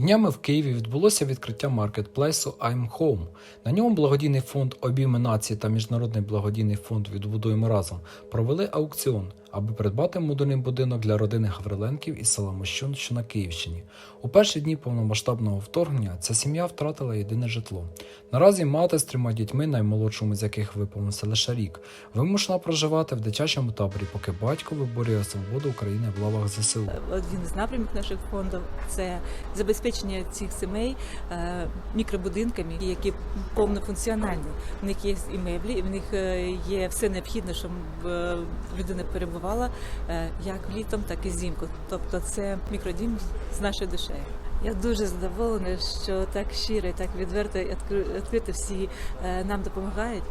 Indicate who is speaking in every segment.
Speaker 1: Днями в Києві відбулося відкриття маркетплейсу I'm Home. На ньому благодійний фонд Обійми нації та Міжнародний благодійний фонд Відбудуємо разом провели аукціон, аби придбати модульний будинок для родини Гавриленків із села Мощун, що на Київщині. У перші дні повномасштабного вторгнення ця сім'я втратила єдине житло. Наразі мати з трьома дітьми, наймолодшому з яких виповнився лише рік, вимушена проживати в дитячому таборі, поки батько виборює свободу України в лавах ЗСУ.
Speaker 2: Один з напрямів наших фондів це забезпечення цих сімей е, мікробудинками, які повнофункціональні. В них є і меблі, і в них е, є все необхідне, щоб е, людина перебувала е, як літом, так і зимку. Тобто це мікродім з нашою душею. Я дуже задоволена, що так щиро і так відверто і відкрито всі е, нам допомагають.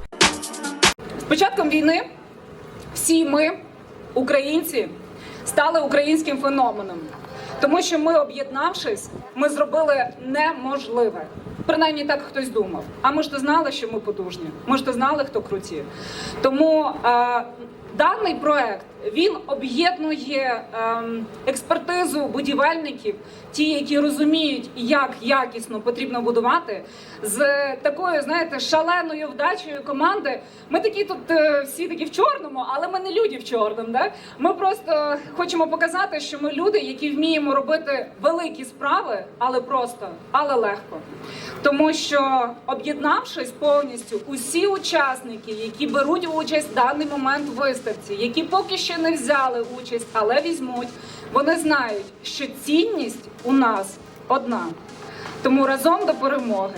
Speaker 3: З початком війни всі ми, українці, стали українським феноменом, тому що ми, об'єднавшись, ми зробили неможливе. Принаймні так хтось думав. А ми ж то знали, що ми потужні. Ми ж то знали, хто круті. Тому е, даний проект він об'єднує ем, експертизу будівельників, ті, які розуміють, як якісно потрібно будувати, з такою, знаєте, шаленою вдачею команди. Ми такі тут е, всі такі в чорному, але ми не люди в чорному. Да? Ми просто хочемо показати, що ми люди, які вміємо робити великі справи, але просто, але легко. Тому що об'єднавшись повністю, усі учасники, які беруть участь в даний момент в виставці, які поки ще не взяли участь, але візьмуть, вони знають, що цінність у нас одна. Тому разом до перемоги.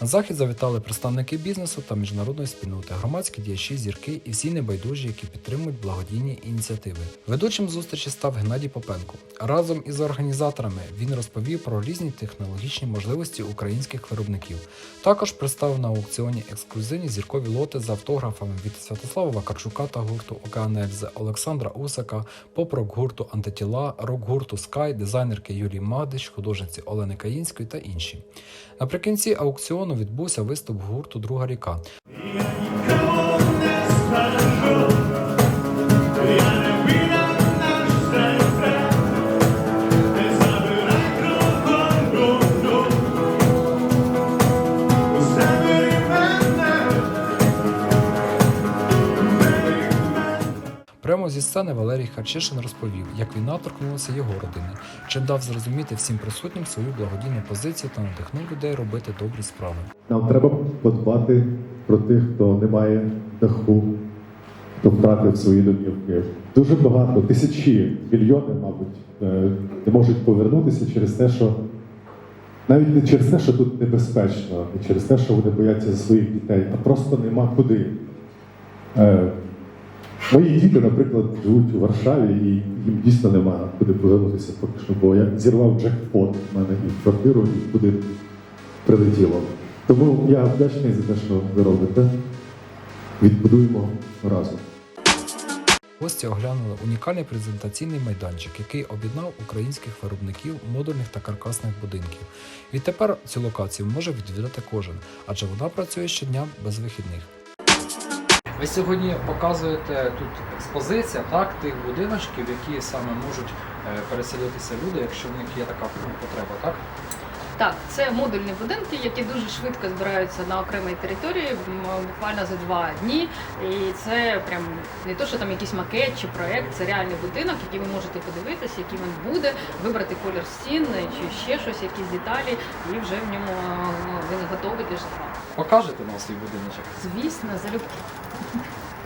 Speaker 1: На захід завітали представники бізнесу та міжнародної спільноти, громадські діячі, зірки і всі небайдужі, які підтримують благодійні ініціативи. Ведучим зустрічі став Геннадій Попенко. Разом із організаторами він розповів про різні технологічні можливості українських виробників. Також представив на аукціоні ексклюзивні зіркові лоти з автографами від Святослава Вакарчука та гурту Океанельзе, Олександра Усака, поп-рок гурту Антитіла, рок гурту Sky, дизайнерки Юлії Магдич, художниці Олени Каїнської та інші. Наприкінці аукціону відбувся виступ гурту Друга ріка. Прямо зі сцени Валерій Харчишин розповів, як війна торкнулася його родини, чим дав зрозуміти всім присутнім свою благодійну позицію та надихнув людей робити добрі справи.
Speaker 4: Нам треба подбати про тих, хто не має даху, хто втратив свої домівки. Дуже багато, тисячі, мільйони, мабуть, е, не можуть повернутися через те, що навіть не через те, що тут небезпечно, не через те, що вони бояться своїх дітей, а просто нема куди. Мої діти, наприклад, живуть у Варшаві, і їм дійсно нема куди повернутися поки що, бо я зірвав джекпот в мене і в квартиру, і куди прилетіло. Тому я вдячний за те, що ви робите. Відбудуємо разом.
Speaker 1: Гості оглянули унікальний презентаційний майданчик, який об'єднав українських виробників модульних та каркасних будинків. Відтепер цю локацію може відвідати кожен, адже вона працює щодня без вихідних. Ви сьогодні показуєте тут експозиція так, тих будиночків, які саме можуть е, переселитися люди, якщо в них є така потреба, так?
Speaker 5: Так, це модульні будинки, які дуже швидко збираються на окремій території, буквально за два дні. І це прям не то, що там якийсь макет чи проект, це реальний будинок, який ви можете подивитися, який він буде, вибрати колір стін чи ще щось, якісь деталі, і вже в ньому е, він готовий для житла.
Speaker 1: Покажете нам свій будиночок?
Speaker 5: Звісно, залюбки.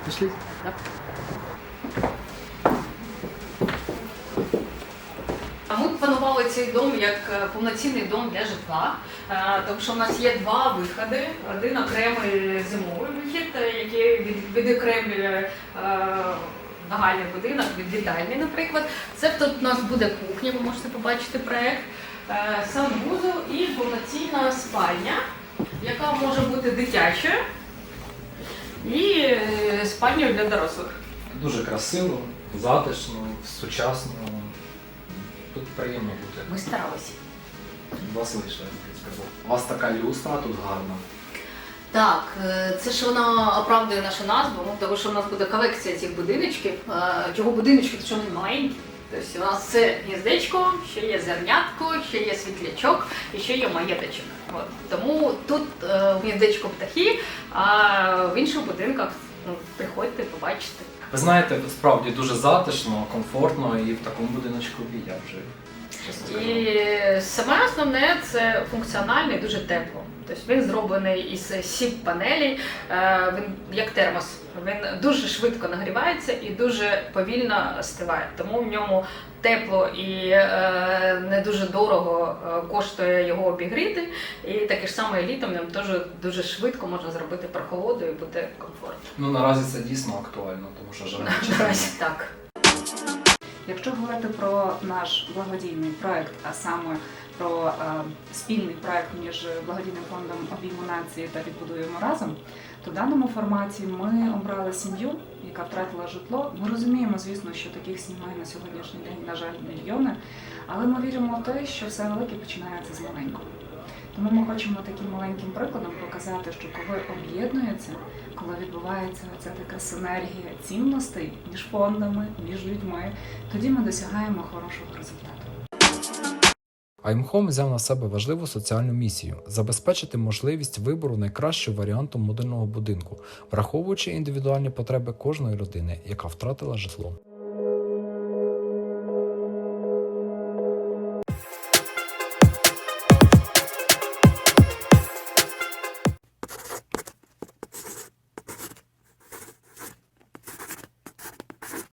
Speaker 1: Пішли.
Speaker 5: Так. Ми планували цей дом як е, повноцінний дом для житла, е, тому що в нас є два виходи. Один окремий зимовий вихід, е, який від- відокремлює нагальний будинок від вітальні, наприклад. Це тут у нас буде кухня, ви можете побачити проект, е, санвузол і повноцінна спальня, яка може бути дитячою і е, спальнею для дорослих.
Speaker 1: Дуже красиво, затишно, сучасно. Тут приємно бути.
Speaker 5: Ми старалися.
Speaker 1: У вас вийшло, я скажу. У вас така люстра тут гарна.
Speaker 5: Так, е, це ж вона оправдує нашу назву, ну, тому що в нас буде колекція цих будиночків. Е, Чого будиночки, то що вони маленькі. Тобто у нас це гніздечко, ще є зернятко, ще є світлячок і ще є маєточок. От. Тому тут е, гніздечко птахи, а в інших будинках ну, приходьте, побачите.
Speaker 1: Ви знаєте, справді дуже затишно, комфортно і в такому будиночку я вже.
Speaker 5: І саме основне це функціонально і дуже тепло. Тобто він зроблений із сіп панелей, він як термос. Він дуже швидко нагрівається і дуже повільно остиває. Тому в ньому тепло і е, не дуже дорого е, коштує його обігріти. І таке ж саме літом нам теж дуже швидко можна зробити прохолоду і буде комфортно.
Speaker 1: Ну наразі це дійсно актуально, тому що в
Speaker 5: Наразі так.
Speaker 6: Якщо говорити про наш благодійний проект, а саме про е, спільний проект між благодійним фондом обійму нації та відбудуємо разом, то в даному форматі ми обрали сім'ю, яка втратила житло. Ми розуміємо, звісно, що таких сімей на сьогоднішній день, на жаль, мільйони, але ми віримо в те, що все велике починається з маленького. Тому ми хочемо таким маленьким прикладом показати, що коли об'єднуються, коли відбувається ця така синергія цінностей між фондами, між людьми, тоді ми досягаємо хорошого результату.
Speaker 1: Аймхом взяв на себе важливу соціальну місію забезпечити можливість вибору найкращого варіанту модульного будинку, враховуючи індивідуальні потреби кожної родини, яка втратила житло.